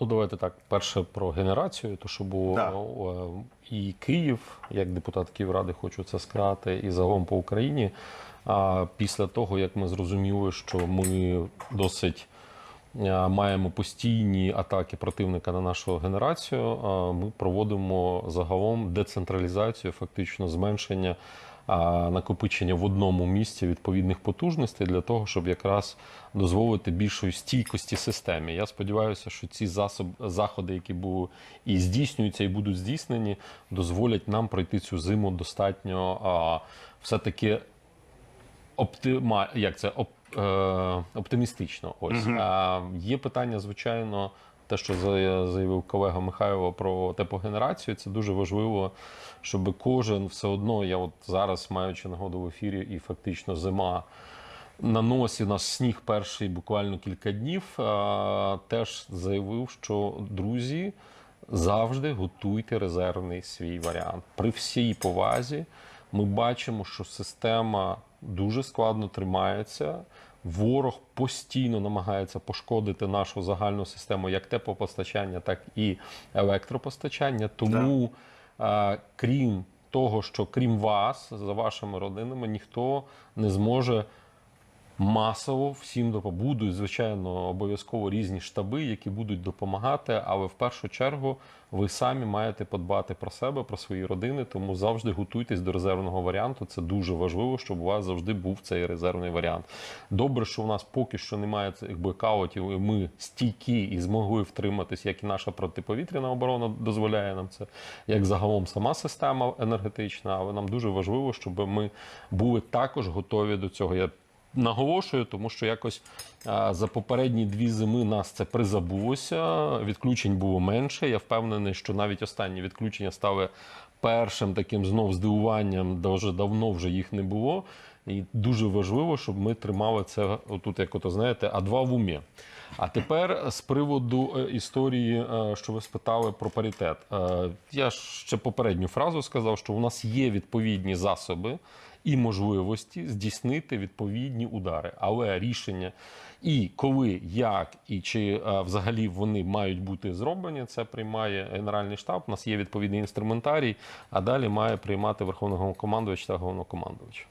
Ну, давайте так. Перше про генерацію, то що було е, і Київ, як депутат Київради, хочу це сказати, і загалом по Україні. А після того, як ми зрозуміли, що ми досить е, маємо постійні атаки противника на нашу генерацію, е, ми проводимо загалом децентралізацію, фактично зменшення накопичення в одному місці відповідних потужностей для того, щоб якраз дозволити більшої стійкості системі. Я сподіваюся, що ці засоб, заходи, які були і здійснюються, і будуть здійснені, дозволять нам пройти цю зиму достатньо а, все-таки оптима, як це оп, е, оптимістично. Ось а, є питання, звичайно, те, що заявив колега Михайло про теплогенерацію. Це дуже важливо, щоб кожен все одно. Я от зараз маючи нагоду в ефірі, і фактично зима. На носі у нас сніг перший буквально кілька днів. Теж заявив, що друзі завжди готуйте резервний свій варіант. При всій повазі ми бачимо, що система дуже складно тримається. Ворог постійно намагається пошкодити нашу загальну систему як теплопостачання, так і електропостачання. Тому, е, крім того, що крім вас, за вашими родинами, ніхто не зможе масово всім. Будуть, звичайно, обов'язково різні штаби, які будуть допомагати, але в першу чергу ви самі маєте подбати про себе, про свої родини, тому завжди готуйтесь до резервного варіанту. Це дуже важливо, щоб у вас завжди був цей резервний варіант. Добре, що у нас поки що немає цих блекаутів, і ми стійкі і змогли втриматись, як і наша протиповітряна оборона дозволяє нам це, як загалом сама система енергетична. Але нам дуже важливо, щоб ми були також готові до цього. Я Наголошую, тому що якось за попередні дві зими нас це призабулося. Відключень було менше. Я впевнений, що навіть останні відключення стали першим таким знов здивуванням, дуже давно вже їх не було. І дуже важливо, щоб ми тримали це отут, як ото знаєте, а два в умі. А тепер з приводу е, історії, е, що ви спитали про паритет. Е, Я ще попередню фразу сказав, що у нас є відповідні засоби і можливості здійснити відповідні удари. Але рішення і коли, як і чи взагалі вони мають бути зроблені, це приймає Генеральний штаб. У нас є відповідний інструментарій, а далі має приймати Верховний Головнокомандувач та головнокомандувач.